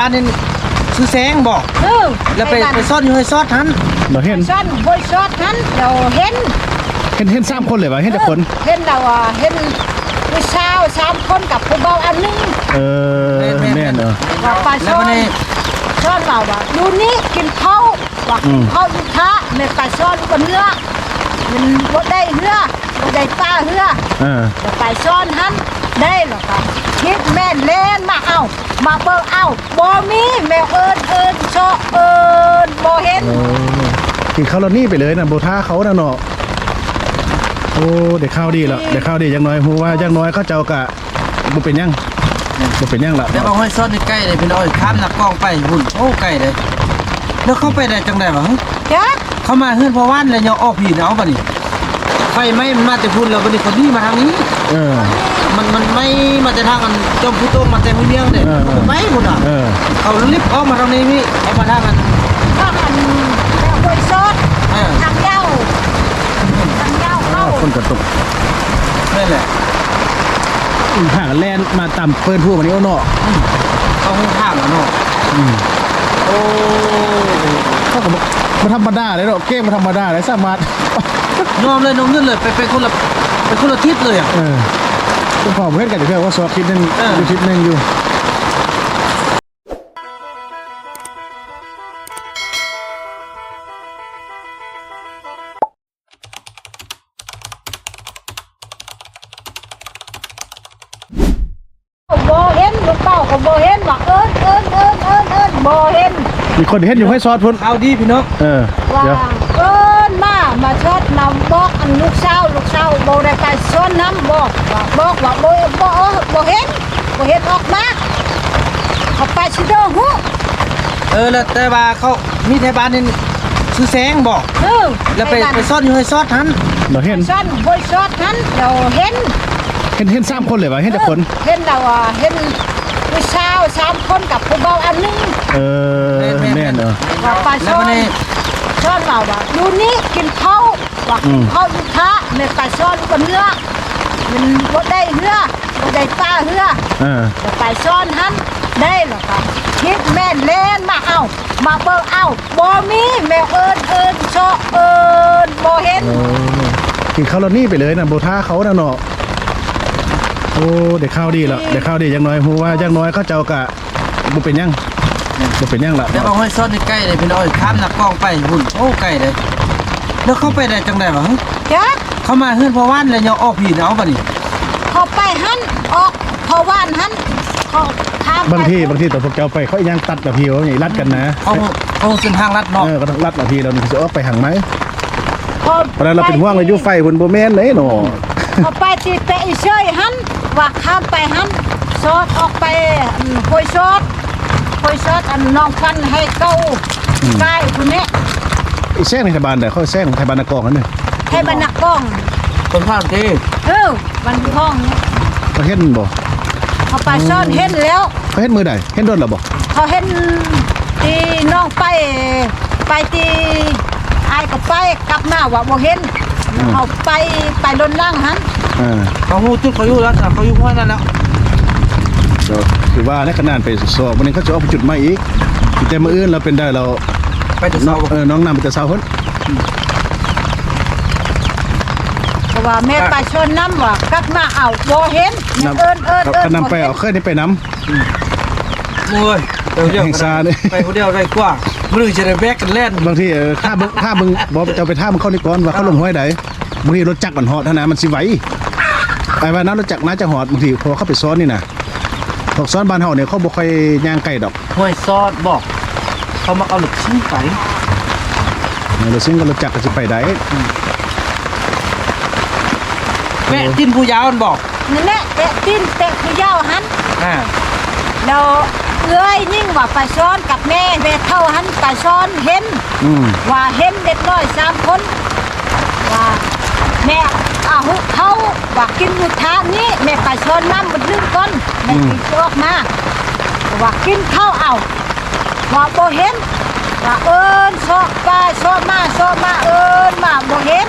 อันนี้ชื่อแสงบอกเออแล้วไปไปซ่อนอยู่ให้ซอดทันเราเห็นซ่อนบนซอดนั้นเราเห็นเห็นเห็นสามคนเลยป่ะเห็นแต่คนเห็นเราอะเห็นผู้ชายสามคนกับผู้เบาอันหนึงเออแม่นเออว่าปลาแล้วซ่อมันนนี่ซ่อนเราว่าอยู่นี่กินข้าวว่าอืกินมข้าวอยู่ท้าแม่ปลาซ่อนก็เนื้อมันบ่ได้เนื้อบ่ได้ปลาเนื้อเออแล้วปลาซ่อนหัน ได้หรอกค่ะคิดแม่นเล่นมาเอา มาเบิ่งเอาบ่มีแม่เอิ้นเอิ้นชอเอิ้นบ่เห็น โอ้กินข้าวแล้วนี่ไปเลยนะโบท่าเขาน่ะเนาะโอ้เด็กข้าวดีแล้วเด็กข้าวดีจังน้อยฮู้ว่าจังน้อยเขาเจ้ากะบ่เป็นหยังบ่เป็นหยังล่ะแล้วเอาให้ซ่อนอยู่ใกล้เลยพี่น้อยข้ามหนักกล้องไปหุ่นโอ้ใกล้เลยแล้วเข้าไปได้จังได๋วะจักเข้ามาเฮือนพอว่านแล้วยังออกผีเอาบัดนี้ไฟไหม้มันมาแต่พุ่นแล้วบัดนี้คนนี้มาทางนี้ เออ มันมันไม่มาแต่ทางอันจอมผู้โตมาแต่มือเมียงเด้เออเออ ไม่พุ่นอะเออเขาลิฟต์ออกมาทางนี้พี่เอามาทางอันข้างอันแม่บนซอดเออทางยาวทางยาวเข้าคนกระตกนั่นแหละห่างแล่นมาต่ำเปิ้นผู้วันนี้เอาเนาะเขาให้ข้ามอะเนาะอืมโอ้เขาก็บ่บ่ธรรมดาเลยเนาะเกมบ่ธรรมดาเลยสามารถ ยอมเลยน้องเงินเลยไปไปคนละไปคนละทิศเลยอะเออ คุณพ่อเพื่อนกันอยู่เพื่อนว่าสอบทิศหนึงเออออยู่ทิศหนึงอยู่บ่เห็นลูกเต้าก็บ่เห็นว่าเอิ้นเอิ้นเอิ้นเอิ้นเอิ้นบ่เห็นมีคนเห็นอยู่ให้ซอดพุ่นเอาดีพี่น้องเออว่าเดี๋ยว เอิ้น มามาชดนำบอกอันลูกสาวลูกสาวบ่ได้ไปสวนน้ำบอกว่าบอกว่าบ่บ่เออบ่เห็นบ่เห็นออกมาเขาไปสิเด้อฮู้เออแล้วแต่ว่าเขามีไทยบ้านนี่ชื่อแสงบอกเออแล้วไปไปซ่อนอยู่ให้ซอดทันเราเห็นซ่อนบนซอดนั้นเราเห็นเห็นเห็นสามคนเลยป่ะเห็นแต่คนเห็นเราอะเห็นผู้ชายสามคนกับผู้เบาอันหนึงเออแม่นเออว่าปลาแล้วซ่อมันน นี่ซ่อนเราว่าอยู่นี่กินข้าวว่าอืกินมข้าวอยู่ท้าแม่ปลาซ่อนก็เนื้อมันบ่ได้เนื้อบ่ได้ปลาเนื้อเออ แล้วปลาซ่อนหันได้หรอกค่ะคิดแม่นเล่นมาเอา มาเบิ่งเอาบ่มีแม่เอิ้นเอิ้นชอเอิ้นบ่เห็นโอ้กินข้าวแล้วนี่ไปเลยนะโบท่าเขาน่ะเนาะโอ้เด็กข้าวดีแล้วเด็กข้าวดีจังน้อยฮู้ว่าจังน้อยเขาเจ้ากะบ่เป็นหยัง บ่เป็นหยังล่ะแล้วเอาให้ซ่อนอยู่ใกล้เลยพี่น้อยข้ามหนักกล้องไปหุ่นโอ้ใกล้เลยแล้วเข้าไปได้จังได๋วะจักเข้ามาเฮือนพอว่านแล้วยังออกผีเอาบัดนี้เขาไปหันออกเขาว่านหันเขาข้ามไปบางทีบางทีตอนพวกเจ้าไปเขายังตัดกับพี่ว่าอย่างรัดกันนะเอาเอาเส้นทางลัดเนาะเออก็ต้องรัดกับพี่เรานี่สิออกไปหังไหมเขาเพราะฉะนั้นเราเป็นห่วงเลยอยู่ไฟบนบ่แม่นเลยเนาะเขาไปที่เตะเชยหันว่าข้ามไปหันซอดออกไปอันโคยซอด โคยซอดอันน้องฟันให้เก้าใกล้คนนี้ไอ้แซงในไทยบ้านเด้อเขาแซงไทยบ้านนากองนั่นนี่ให้บรรณกล้อง คนข้ามที่เออบันห้องนี้เขาเห็นบ่เขาไปซ่อนเห็นแล้ว เขาเห็นมือใดเห็นโดนหรอบ่เขาเห็นที่น้องไปไปที่ไอ้ก็ไปกลับมาว่าบ่เห็นเขาไปไปลนล่างหัน อ่า เขาฮู้จุดเขาอยู่แล้วนะเขาอยู่พวกนั้นแล้ว ก็คือว่าในขนาดไปสอบวันนี้เขาจะออกไปจุดใหม่อีกแต่มื้ออื่นเราเป็นได้เราไปแต่น้เช้าองเออน้องนำไปแต่เช้าเพิ่นเพราะว่าแม่ไปชนน้ำว่ากลับมาเอาบ่เห็นนำเอิ้นเอิ้นเขาเอิ้นเขานำไปเอาเคยได้ไปนำโอ้ยเดี๋ยวเดี๋ยวแห่งซาเนี่ยไปคนเดียวได้กว่ามื้อจะได้แบกกันแล่นบางทีเออถ้ามึงถ้ามึงบ่จะไปท่ามึงเข้านี่ก่อนว่าเขาลงห้วยใดบางทีรถจักรมันเหาะเท่านั้นมันสิไหวไอ้ว่านั้นรถจักรน่าจะหอดบางทีพอเขาไปซ้อนนี่น่ะ พวกซ้อนบ้านเฮาเนี่ยเขาบ่ค่อยย่างไกลดอกห้วยซอดบอก เขามาเอาหลึกชิ้นไปรถซิ่งกับรถจักรก็สิไปได้แม่จิ้นผู้ยาวมันบอกนั่นแหละเตะตีนเตะผู้เยาวหันอ่าแล้วเอ้ยยิ่งว่าไปซ้อนกับแม่แม่เท่าหันไปซ้อนเห็นอืมว่าเห็นเด็กน้อยสามคนว่าแม่อาหุเขาว่ากินอยู่ทางนี้แม่ไปซ้อนน้ำมันลืมก้อ นแม่กินออกมาว่ากินข้าวเอาว่าโบเห็นว่าเอิญซอกไปซอกมาซอกมาเอิญมาโบเห็น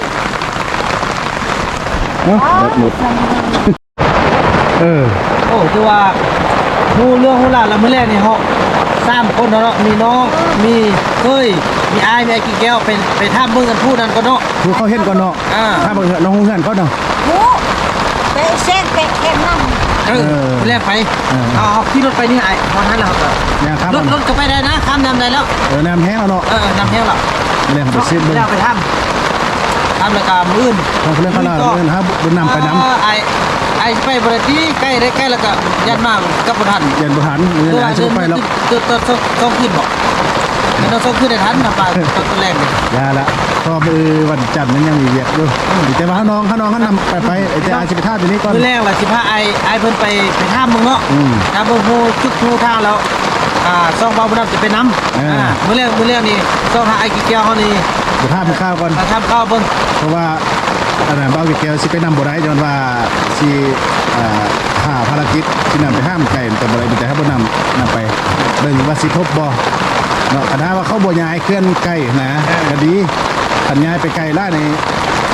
เอ้าหมดเออโอ้คือว่าฮู้เรื่องฮู้ราวแล้วมื้อแรกนี่เฮาสามคนเนาะมีน้องมีเคยมีอายมีไอ้กี่แก้วเป็นไปท่ามเบิ่งกันพูดนั่นก็เนาะผู้เขาเห็นก่อนเนาะอ่าถ้าบ่น้องเฮือนเขาเนาะหูไปเส้นไปเข็มน้ำ เออไปแรกไปเออ เอาเอาขี่รถไปนี่ไอ้พอนั้นแล้วครับอย่างครับรถรถก็ไปได้นะข้ามน้ำได้แล้วเออน้ำแห้งแล้วเนาะเออนำแห้งแล้วเรื่องไปซื้อเบิ่งแล้วไปทำทำแล้วก็มื้อนของเรื่องเขาเล่าเรื่องฮะบุญนำไปน้อ่าไอ้ไอ้ไปบริที่ใกล้ได้ใกล้แล้วก็ยันมากกับบ่ทันเย็นบุหันเงินหลายสิบไปแล้วตัวตัวตัวต้องขึ้นบอก เราต้องขึ้นได้ทันนะปลาตัวตัวแรกเลยยาละพอมือวันจันทร์มันยังมีเวียกอยู่แต่ว่าเขาน้องเขาน้องเขานำไปไปไอ้แต่อาชีพท่าตัวนี้ก่อนมื้อแรกว่าสิพาไอ้ไอ้เพิ่นไปไปท่ามมึงเนาะอืมถ้าบ่ฮู้จุดฮู้ทางแล้วอ่าซองเบาบ่นำจะไปนำเอออ่อ่ามื้อแรกมื้อแรกนี่ซองหาไอ้กี่แก้วเฮานี่จะท่ามันข้าวก่อนมาทำข้าวเบิ่งเพราะว่าอันนั้นเบ้าแก้วสิไปนำบ่ได้ย้อนว่าสิอ่าหาภารกิจที่นำไปห้ามไก่แต่บ่ได้มีแต่ให้บ่นำนำไปเบิ่งว่าสิพบบ่ เนาะคณะว่าเขาบ่ย้ายเคลื่อนไก่นะก็ดีคันย้ายไปไกลล่านี่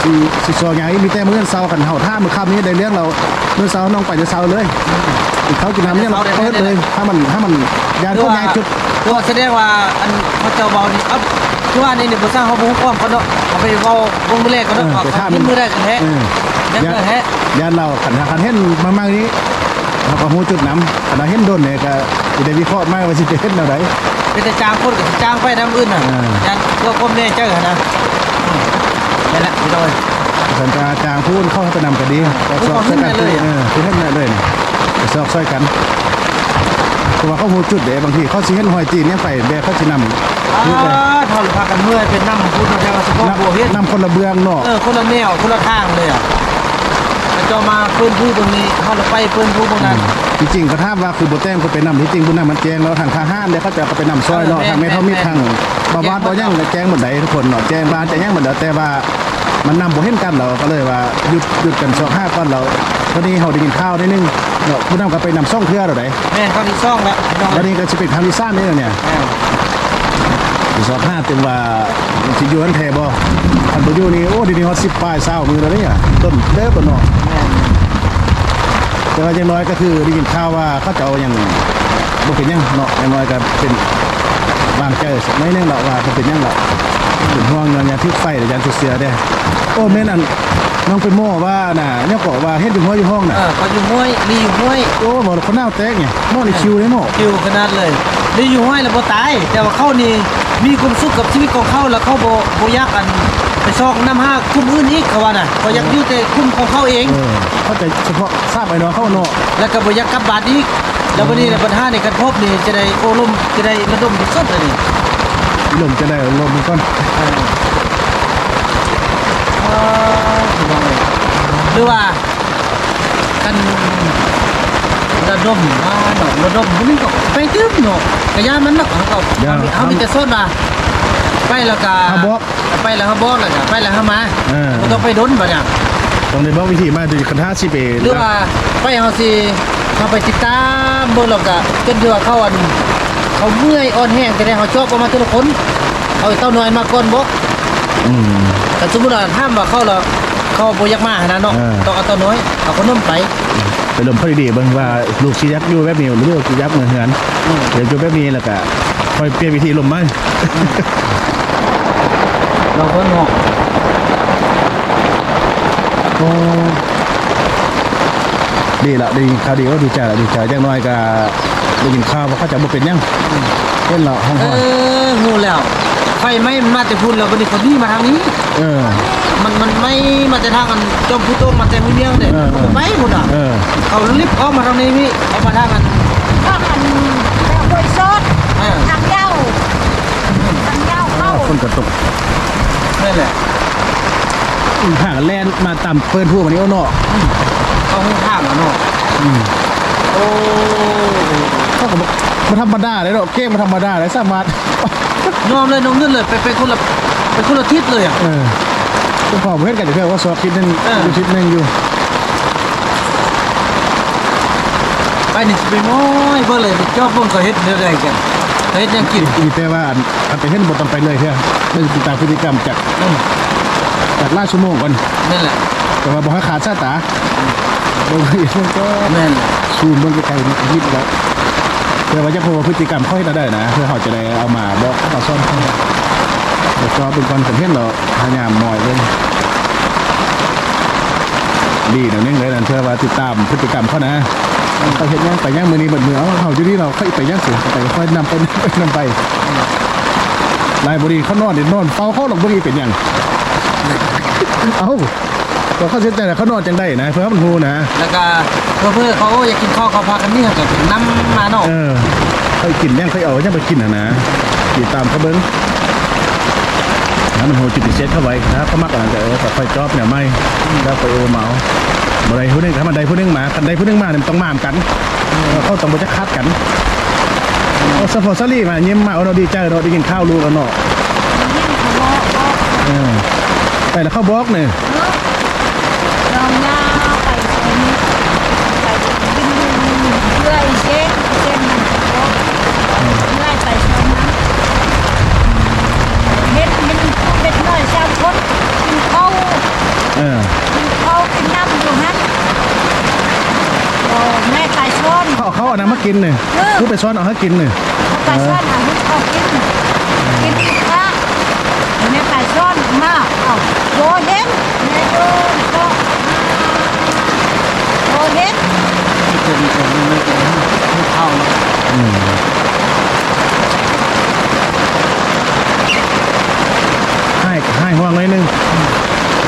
สิสิซอย้ายมีแต่มื้อเช้ากันเฮาถ้ามื้อค่ำนี้ได้เรื่องเรามื้อเช้าน้องไปจะเช้าเลยเขากินน้ำเนี่ยเราเปิดเลยถ้ามันถ้ามันยานเขาย้ายจุดตัวแสดงว่าอันเขาเจ้าเบานี่เอ้าคือว่านี่นี่บ่สร้างเฮาบ่ฮู้ความเขาเนาะเอาไปเว้าเบิ่งมื้อแรกก็เนาะเออเอาไปท่าเขากินมื้อแรกกันแท้เออยังเกิดแท้ยานเราขันขันเห็นมามากนี้เราก็หูจุดน้ำขันเห็นโดนเนี่ยก็จะได้วิเคราะห์มากว่าสิจะเห็นแนวไห นเป็นแต่จ้างคนกับจ้างไปน้ำอื่นน่ะเออยันเพื่อความแน่ใจหั่นนะอืมนั่นแหละพี่น้อย สันตาจางพูดเข้าไปนำก็ดีก็สอบช่วยกันเอาขึ้นมาเลยอะเออคือเห็นได้เลยนี่ไปสอบช่วยกันเพราะว่าเขาหูจุดเดี๋ยวบางทีเขาสิเห็นหอยจีนเนี่ยไปเดี๋ยวเขาสินำอ่าคือเลยทอดพากันเมื่อยเป็นน้ำพูดมาแค่ว่าเฉพาะบัวเฮ็ดนำคนละเบืองเนาะ เออคนละแนวคนละทางเลยอะแล้ว เจ้ามาเปิ้นผู้ตรงนี้เขาเราไปเปิ้นผู้ตรงนั้น จริงๆก็ถ้าว่าคือบุแต้งก็ไปนำที่จริงบุญนำมันแจ้งแล้วทางทหารเดี๋ยวเขาจะเอาไปนำซอยเนาะเออทางไม่เท่ามีทางบาวาดบ่ยังแจ้งหมดใดทุกคนเนาะแจ้งบ้านจะยังหมดเด้อแต่ว่ามันนำบ่เห็นกันเราก็เลยว่าหยุดหยุดกันสองห้าก้อนเราตอนนี้เฮาได้กินข้าวได้นึงเนาะผู้นำก็ไปนำซ่องเทื่อเราได้แม่นเขาที่ซ่องแล้วพี่น้องแล้วนี่ก็สิเป็นครั้งที่สามนี่แล้วเนี่ยแม่นอีก สองห้าเต็มว่าสิอยู่อันแท้บ่อันบ่อยู่นี่โอ้เดียวนี้ฮอด10ปลาย20มือแล้วเนี่ยต้นเด้อบ่เนาะแม่นแต่ว่าอย่างน้อยก็คือได้ยินข่าวว่าเขาจะเอาอย่างบ่เป็นหยังเนาะอย่างน้อยก็เป็นวางใจสักหน้อยหนึงเนาะว่าเขาเป็นหยังเนาะเป็นห่วงเงินยาพิษไฟหรือยาทุเสียเด้โอ้แม่นอันน้องเป็นหม้อว่าน่ะเนี่ยก็ว่าเฮ็ดอยู่หัวอยู่ห้องน่ะเออเขาอยู่ห้วยมีอยู่ห้วยโอ้บ่คนหน้าแตกไงหม้อนี่คิวเลยเนาะอยู่ขนาดเลย มีอยู่ห้วยแล้วบ่ตาย แต่ว่าเขานี่มีความสุขกับชีวิตของเขาแล้วเขาบ่บ่อยากอันไปซอกน้ำห้าคุ้มอื่นอีกเขาว่าน่ะเขาอยากอยู่แต่คุ้มของเขาเอง เออเข้าใจเฉพาะทราบไอ้เนาะเขาเนาะแล้วก็บ่อยากกลับบ้านอีกแล้ววันนี้ในปัญหาในการพบนี่จะได้โอ้ลมจะได้ระดมที่สุดเลยนี่ลมจะได้ลมมันก่อนเออเออพี่น้องเอ้ยหรือว่ากัน ระดมมาเนาะระดมมันก็ไปตึ้มเนาะกระยามันเนาะเขาก็เอามีเอามีแต่สดมาไปแล้วก็ถ้าบอกไปแล้วเขาบอกแล้วก็ไปแล้วเขามาเออ บ่ต้องไปดนบ่เนี่ย ต้องได้บอกวิธีมาดูคันท่าสิไปหรือว่าไปเอาสิเขาไปติดตามเบิ่งแล้วก็จนที่ว่าเขาอันเขาเมื่อยอ่อนแห้งจะได้เขาชอบเอามาทีละคนเอาไอ้เต้าน้อยมาก่อนบ่อืม แต่สมมุติว่าถ้ามว่าเขาแล้วเขาบ่อยากมาหานะเนาะเออ ต้องเอาเต้าน้อยเอาขนมไป ไปลมพอดีๆเบิ่งว่าลูกสิยักอยู่แบบนี้หรือลูกสิยักเหมือนกันอืมเดี๋ยวอยู่แบบนี้แล้วก็ค่อยเปลี่ยนวิธีลมมาเราก็เนาะโอ้ดีละดีข่าวดีก็ดีใจละดีใจจังน้อยก็ได้ยินข่าวว่าเขาจะบ่เป็นหยังเห็นแล้วห้องเอห้อยอฮู้แล้ว ไฟไหม้มันมาแต่พุ่นแล้ววันนี้เขานี่มาทางนี้ เออ มันมันไม่มาแต่ทางอันจอมผู้โตมาแต่มื้อเดียวเด้เออมันไปพุ่นอะเออ เขาลิฟต์ออกมาทางนี้พี่เอามาทางอันข้างอันแล้วบริสุทธิ์เออทางเย้าทางเย้าเข้าคนกระตกนั่นแหละห่างแล่นมาต่ำเปิ้นผู้วันนี้เอาเนาะเขาห้องข้างอะเนาะอืมโอ้เขาก็บอกมันธรรมดาเลยเนาะเกมมันธรรมดาเลยสามารถ ยอมเลยน้องเงินเลยไปไปคนละไปคนละทิศเลยอะ เออคุณพ่อเพื่อนกันอยู่เพื่อนว่าสอบทิศหนึงเออออ ยู่ทิศหนึงอยู่ไปนี่สิไปม้อยเบ่เลยเจ้าพวกเขาเฮ็ดเรื่อยๆกันเขาเฮ็ดหยังกินมีแต่ว่าอันอันไปเห็นบ่ต้องไปเลยเถอะเรื่องติดตามพฤติกรรมจากอืมจากล่าชั่วโมงก่อนนั่นแหละแต่ว่าบ่ให้ขาดสายตาเบิ่งอีกมันก็นั่นแหละซูมเบิ่งไกลๆนี่นิดแล้ว เพื่อว่าจะพูดพฤติกรรมเขาให้เราได้นะ เพื่อเขาจะได้เอามาบอกเขาซ่อนเขาเดี๋ยวก็เป็นคนสมเพศเราพยายามมอยเลยดีเดี๋ยวนี้เลยนั่นเพื่อว่าติดตามพฤติกรรมเขานะเขาเห็นยังไปยังมือนี้เบิดมือเอาเขาอยู่นี่เราค่อยไปยังสิไปค่อยนำไปนำไปลายบุรีเขานอนเดี๋ยวนอนเฝ้าเขาหลงบุรีเป็นหยังเอ้า ก็เขาเสียใจแต่เขานอนจังได้นะเพื่อให้มันหูนะแล้วก็เพื่อเพื่อเขาอยากกินข้าวเขาพากันนี่ก็เป็นน้ำมาเนาะเออเคยกินยังเคยเอายังไปกินนะนะติดตามเขาเบิ้งนะมันโหจุดพิเศษเข้าไว้นะเขามักอะไรแต่เออค่อยจอบเนี่ยไม่แล้วไปโอเมาบ่ได้ผู้หนึงถ้ามันใดผู้หนึงมาคันใดผู้หนึงมาเนี่ยมันต้องมามกันเออเขาต้องบ่จะคัดกันเอาสปอร์ตซลี่มายิ้มมาเอาเราดีใจเราได้กินข้าวลูกกันเนาะยิ่งเขาบอกบอกเออไปแล้วเขาบอกเนี่ย ลองหน้าไปคนไปกินเรื่อยเช่นเช่นมันบอกเรื่อยไปชนนั้นเฮ็ดมันเด็กน้อยสามคนกินข้าว เออ กินข้าวกินน้ำอยู่นั้นโอ้แม่ไปชน เขาเอาเขาเอาน้ำมากินเนี่ยเออคือไปซ้อนเอาให้กินเนี่ยไปชนอาหุเขากินกินอีกค่ะแม่ไปชนมาเอาโบเห็นแม่โดนก็โบเห็นที่จะมีคนไม่กินข้าวเนาะอืมให้ให้ห่วงหน่อยหนึง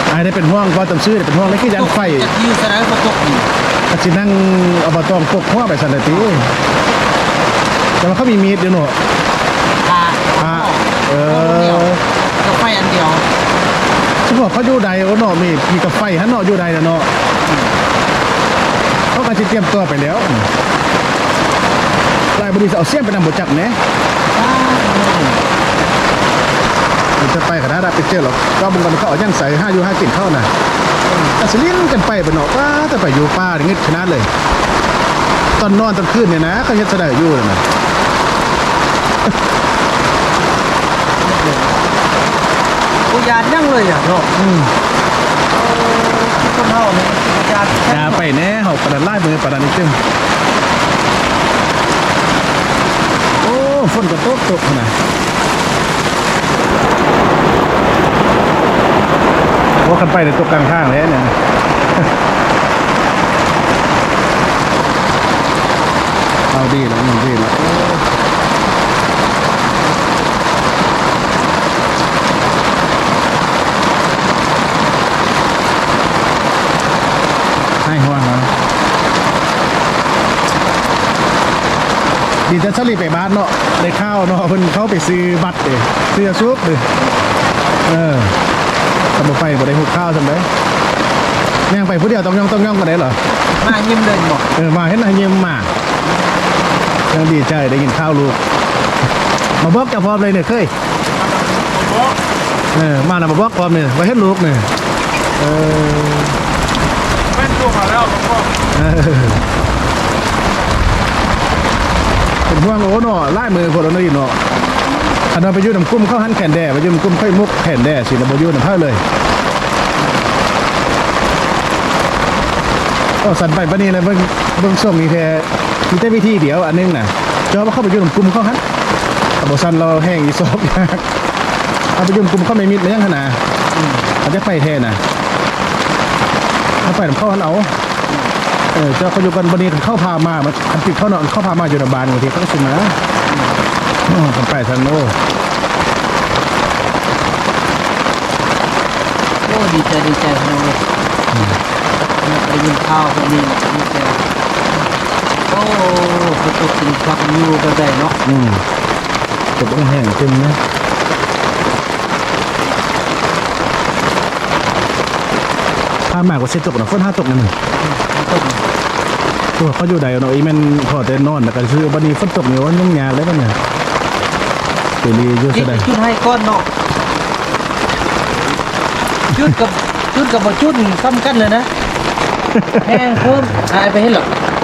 ไอ้ได้เป็นห่วงก็ต้องซื้อได้เป็นห่วงแล้วคือยันไฟจะยิ้วสนามตกนี่ ก็สินั่งอบตองปกหัวไปสันติแต่ว่าเขามีมีดเดี๋ยวหนูพาอ่าเออก็ไฟอันเดียวสมมติเขาอยู่ใดโอ้เนาะมีมีกับไฟฮะเนาะอยู่ใดนะเนาะเขาก็จะเตรียมตัวไปแล้วลายบดีจะเอาเสี้ยนไปนำบทจับแหน่มันจะไปขนาดนั้นไปเจอหรอกก็บางวันเขาเอาย่างใส่ห้าอยู่ห้ากินเข้าน่ะ แต่สลิ้นกันไปไปเนาะป้าแต่ไปอยู่ป้าอย่างงี้ขนาดเลย ตอนนอนตอนคืนเนี่ยนะเขาเฮ็ดแสดงอยู่เลยนะกูยานยังเลยอะเนาะอืมคนเฮาเนี่ยยานอย่าไปแน่เขาประดันไล่มือประดันนิดนึงโอ้ฝนก็ตกตกนะ ว่ากันไปในตกกลางข้างแล้วเนี่ยเอาดีแล้วมันดีแล้วให้ห่วนะดีจะสลีไปบ้านเนาะได้ข้าวเนาะเพิ่นเข้าไปซื้อบัตรเด้ซื้อซุปเด้เออ ทำบ่ไปบ่ได้หุบข้าวซั่นเด้ย่างไปผู้เดียวต้องย่องต้องย่องกันได้เหรอมายิ้มเลยบอกเออมาเห็นนายเยี่ยมมายังดีใจได้กินข้าวลูก มาบอกเจะพร้อมเลยเนี่ยเคยเออมาแล้วมาบอกพร้อมเนี่ยมาเห็นลูกเนี่ยเออเป็นตัวมาแล้วหลวงพ่อเออเป็นห่วงโอ้เนาะไล่มือคนละนี่เนาะ อันนั้นไปยืดน้ำกุ้มเข้าหันแขนแด่ไปยืดน้ำกุ้มค่อยมุกแขนแด่สิแล้วไปยืดน้ำผ้าเลยก็สันไปปะนี่เลยเบิ่งเบิ่งส่งนี่แท้มีแต่วิธีเดียวอันนึงน่ะจอว่าเข้าไปยืดน้ำกุ้มเข้าหันแต่บสันเราแห้งอีสอบยากเอาไปยืดน้ำกุ้มเข้าไม่มิดเลยยังขนาดเขาจจะไปแท้น่ะเอาไปน้ำเข้าหันเอาเออเจ้าเขาอยู่กันวันนี้เข้าพามามันคันติดเข้านอนเข้าพามาอยู่ในบ้านบางทีเขาก็สิมา กันไปทางโน้โอ้ดีใจดีใจเราเลยไปยินข้าวคนนี้ดีใจโอ้ประตูกินฟักยูก็ได้เนาะอืมจะต้องแห้งจึงนะพามากกว่าเซตกนะฝนห้าตกนั่นน่ะต้มตัวเขาอยู่ใดเนาะอีแมันพอแต่นอนแต่กันซื้อบันนี้ฝนตกเนี่ยว่ายุ่งยากเลยปะเนี่ย ตัวนี้อยู่จุดได้จุดให้ก้อนเนาะจุดกับจุดกับบ่จุดซ้ำกันเลยนะแห้งเพิ่มหายไปให้หรอ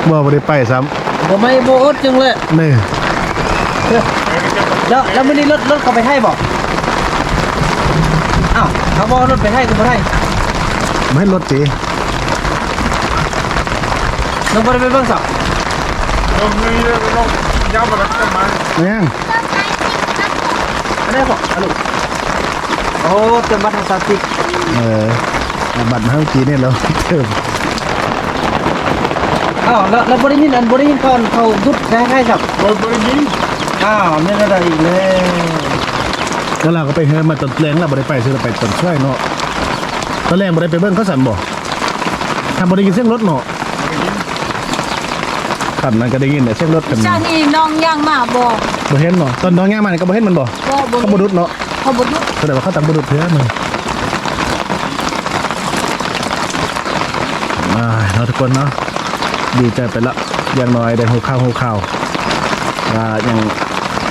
บ่บ่ได้ไปซ้ำบ่ไม่โบอดจังเลยนี่แล้วแล้วมื้อนี้รถรถเขาไปให้บอกอ้าวเขาบอกรถไปให้ก็บ่ให้ไม่ให้รถจีเราบ่ได้ไปเบิ่งสักลงนี้เลยลงยาวมาแล้วจะมามายั งอันนี้บอกอะลูกโอ้เติมบัตรทางสามสิบเออเอาบัตรมาให้เมื่อกี้เนี่ยเราเติมอ้าวแล้วแล้วบริยินอันบริยินก่อนเขาดุดได้ได้ครับโดนบริยิงอ้าวไม่ได้ได้อีกเลยแล้วเราก็ไปเฮือมาตอนแรงเราบ่ได้ไปซื้อเราไปตอนช่วยเนาะตอนแรกบ่ได้ไปเบิ่งเขาสั่นบ่ทำบ่ได้ยินเสียงรถเนาะขันนั้นก็ได้ยินแต่เสียงรถกันเจ้านี่น้องย่างมาบอก บ่เห็นเนาะตอนน้องย่างมานี่ก็บ่เห็นมันบ่บอกบอกเขาบ่ดุดเนาะเขาบ่ดุดแสดงว่าเขาตังบ่ดุดเถื่อมึงอ่าเนาะทุกคนเนาะดีใจไปละอย่างน้อยได้หูข้าวหูข้าวว่ายัง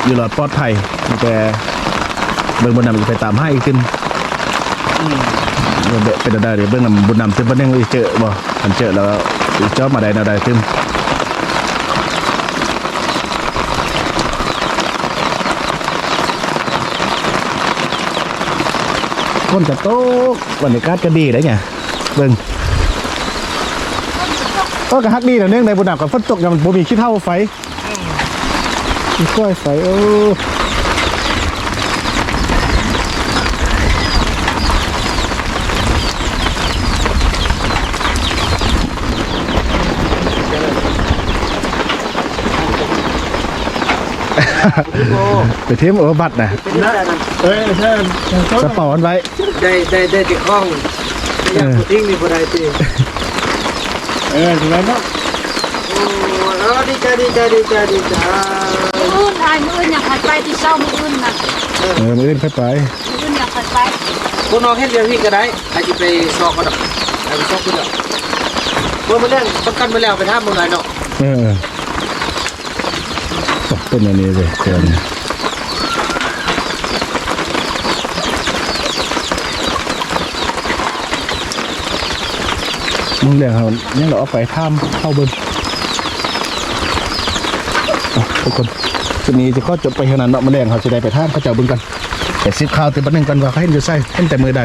อยู่รอดปลอดภัยมีแต่เบิ่งบนนำจะไปตามให้อีกขึ้นเบิ่งเดะเป็นอะไรเดี๋ยวเบิ่งนำบุญนำตึมบ่นึงอีเจอบ่อันเจอแล้วอีจอบมาได้แนวใดตึม คนกระโตกบรรยากาศก็ดีได้ไงเบิ่งก็กระฮักดีแล้วเนื่องในบุญหนักกับฝนตกยังบ่มีขี้เท่าไฟมีก้อยไฟโอ้ ไปเทมเออบัตรนะเป็นได้นั่นเอ้ยใช่สปอร์ตไว้ได้ได้ได้ติดข้องไม่อยากทิ้งนี่บ่ได้ติเออถูกแล้วเนาะโอ้เออดีใจดีใจดีใจดีใจมื้ออื่นอายมื้ออื่นอยากให้ไปที่เช้ามื้ออื่นน่ะเออมืออื่นค่อยไปมื้ออื่นอยากให้ไปคนน้องเฮ็ดเรื่องนี้ก็ได้ใครจะไปสอบก็ดอกใครไปสอบก็ดอกเมื่อมาเรื่องประกันไปแล้วไปท่าเมืองไหนเนาะเออ ตกต้นอันนี้เลยเกินมึงเรียกเขาเนี่ยเราเอาไปท่ามเข้าเบิ้งอะทุกคนชุดนี้จะข้อจบไปขนาดเนาะมาแรงเขาจะได้ไปท่ามเขาเจ้าเบิ้งกันแต่ซิบข่าวแต่บันหนึ่งกันว่าเขาเห็นอยู่ใส่เห็นแต่มือใด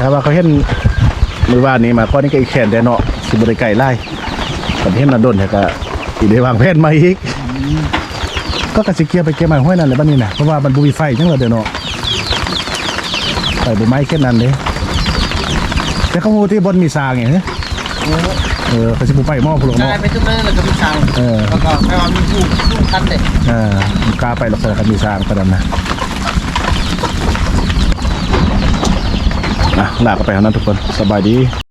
ถ้าว่าเขาเห็นมือว่านนี้มาข้อนี้ก็อีกแขนแต่เนาะสิบริไก่ไล่กันเห็นนาดนแต่ก็อีได้วางแผนมาอีก ก็กระสิเกียร์ไปเกียร์มาห้วยนั่นแหละบ้านนี้นะเพราะว่ามันบุมีไฟจังเลยเดี๋ยวเนาะไฟบุไม้แค่นั้นเลยแต่เขาหูที่บนมีสางไงเนเออเขาสิบุไฟหม้อพลุงได้เนาะไปทุกเรื่องแล้วก็มีสาวเออแล้วก็แปลว่ามีผู้ผู้คันเด็กเออมันกล้าไปหรอกแต่เขามีสางประดันนะอะลากกันไปเท่านั้นทุกคนสบายดี